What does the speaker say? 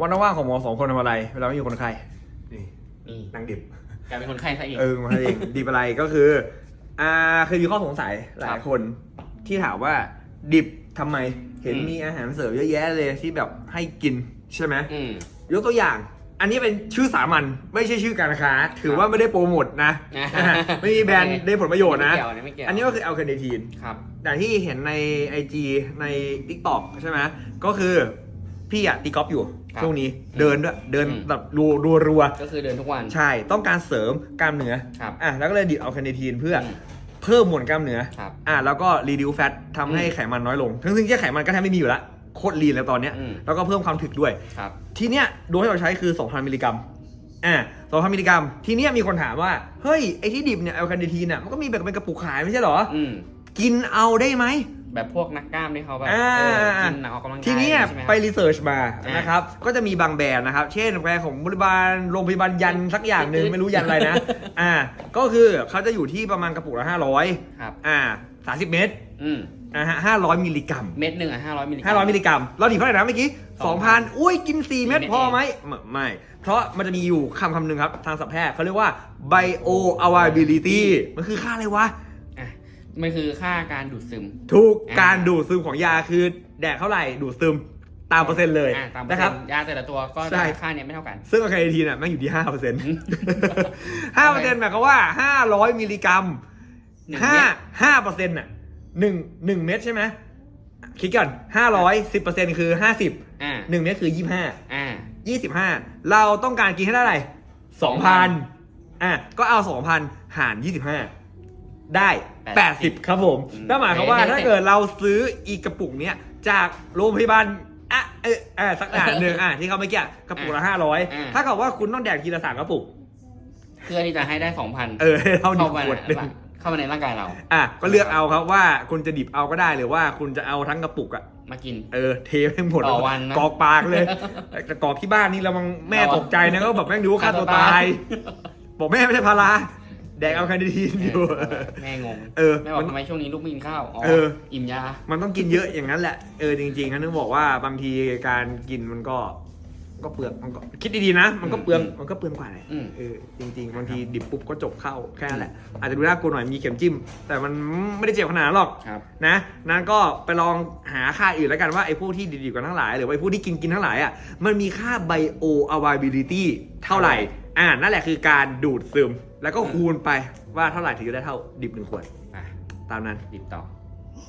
วันว่างของหมอสองคนทำอะไร เวลาไม่มีคนไข้นี่นี่นั่งดิบกลายเป็นคนไข้ซะเองเออมาเองดิบอะไรก็คือ อ่าเคยมีข้อสงสัยหลายคนที่ถามว่าดิบทำไมเห็นมีอาหารเสริมเยอะแยะเลยที่แบบให้กินใช่ไหมอืมยกตัวอย่าง อันนี้เป็นชื่อสามัญไม่ใช่ชื่อการค้า ถือว่าไม่ได้โปรโมทนะนะอ่าไม่มีแบรนด์ได้ผลประโยชน์นะไม่เกี่ยวนะไม่เกี่ยวอันนี้ก็คืออัลคาเนทีนครับอย่างที่เห็นใน IG ใน TikTok ใช่ไหมก็คือ พี่อะตีกอล์ฟอยู่ครับช่วงนี้เดินด้วยเดินอืม แบบรัวรัวรัวก็คือเดินทุกวัน ใช่ต้องการเสริมกล้ามเนื้อครับ อะแล้วก็เลยดิบอัลคาเนทีนเพื่ออมเพิ่มมวลกล้ามเนื้อ ครับ อะแล้วก็รีดิวแฟตทำให้อืมไขมันน้อยลง ทั้งซึ่งที่ไขมันก็แทบไม่มีอยู่ละโคตรลีนแล้วตอนเนี้ย อืม แล้วก็เพิ่มความถึกด้วย ครับ ทีเนี้ยโดสที่เราใช้คือ 2,000 มิลลิกรัม อ่า2,000 มิลลิกรัม ทีเนี้ยมีคนถามว่า เฮ้ย ไอที่ดิบเนี่ยแอลคาเนทีนอะ มันก็มีแบบเป็นกระปุกขายไม่ใช่เหรอ อืม กินเอาได้ไหม แบบพวกนักกล้ามที่เขาแบบอ่า เออกินหนักออกกำลังกายทีเนี้ยใช่หมครับ ไปรีเสิร์ชมาอ่านนะครับ ก็จะมีบางแบรนด์นะครับ เช่นแบรนด์ของบริบาลโรงพยาบาลยันสักอย่างหนึ่งอืดๆไม่รู้ยันอะไรนะ อ่า ก็คือเขาจะอยู่ที่ประมาณกระปุกละ500ครับ อ่า30เมตรอืมนะฮะ500มิลลิกรัมเม็ดหนึ่งอะห้าร้อยมิลลิกรัม500มิลลิกรัม เราดิบเท่าไหร่นะเมื่อกี้2,000อุ้ยกิน4เม็ดเม็ดพอเองไหมไม่ไม่ เพราะมันจะมีอยู่คำคำหนึ่งครับ ทางสัพแพทย์เขาเรียกว่า bioavailability มันคือค่าอะไรวะอะ มันคือค่าการดูดซึมถูกอ่าการดูดซึมของยาคือแดกเท่าไหร่ดูดซึมตามเปอร์เซ็นต์เลยอะตามเปอนะร์คเซ็รับนต์ยาแต่ละตัวก็ใช่ ค่าเนี้ยไม่เท่ากัน ซึ่งอะคาเนทีนอะแม่งอยู่ที่5เปอร์เซ็นต์5เปอร์เซ็นต์หมายความว่า500มิลลิกรัมหนึ่งห้าเม็ด ห้าเปอร์เซ็นต์อะหนึ่งหนึ่งเม็ดใช่ไหมคิดก่อนห้าร้อยสิบเปอร์เซ็นต์คือห้าสิบอ่าหนึ่งเม็ดคือยี่ห้า อ่า ยี่สิบห้าเราต้องการกินให้ได้อะไรสองพันอะก็เอาสองพันหารยี่สิบห้า ได้แปดสิบครับผมอืมนั่นหมายความว่าถ้าเกิดเราซื้ออีกกระปุกเนี้ยจากโรงพยาบาลอะเอออะสักอะหนึ่งอะที่เขาไม่เกี่ยกระปุกละห้าร้อยถ้าเกิดว่าคุณต้องแดกทีละสามกระปุก เพื่อที่จะให้ได้สองพันเออเท่านี้เข้ามาขวดหนึ่งเข้ามาในร่างกายเรา อะก็เลือกเอาครับว่าคุณจะดิบเอาก็ได้หรือว่าคุณจะเอาทั้งกระปุกอะมากิน เออ เทให้หมดต่อวันนะกอกปากเลยแต่กอกที่บ้านนี่เรามังแม่ตกใจนะก็แบบแม่งดูว่าฆ่าตัวตาย บอกแม่ไม่ใช่พาราแดกเอาแคนาดีนอยู่ แม่งงเออแม่บอกมันทำไมช่วงนี้ลูกไม่กินข้าวอ๋อเออ อิ่มยา มันต้องกินเยอะอย่างนั้นแหละ เออจริงๆนะนึกบอกว่าบางทีการกินมันก็ ก็เปลืองมันก็คิดดีๆนะ มันก็เปลือง อืมมันก็เปลืองกว่าเลยอืม เออจริง ๆ บางทีดิบปุ๊บก็จบเข้าแค่นั้นแหละ อาจจะดูน่ากลัวหน่อยมีเข็มจิ้ม แต่มันไม่ได้เจ็บขนาดนั้นหรอก ครับ นะนั้นก็ไปลองหาค่าอื่นแล้วกันว่าไอ้พวกที่ดีๆกันทั้งหลาย หรือว่าไอ้พวกที่กินกินทั้งหลายอะมันมีค่า bio availability เท่าไหร่ อ่านั่นแหละคือการดูดซึม แล้วก็คูณไปว่าเท่าไหร่ถึงจะได้เท่าดิบหนึ่งขวดอะตามนั้น ดิบต่อ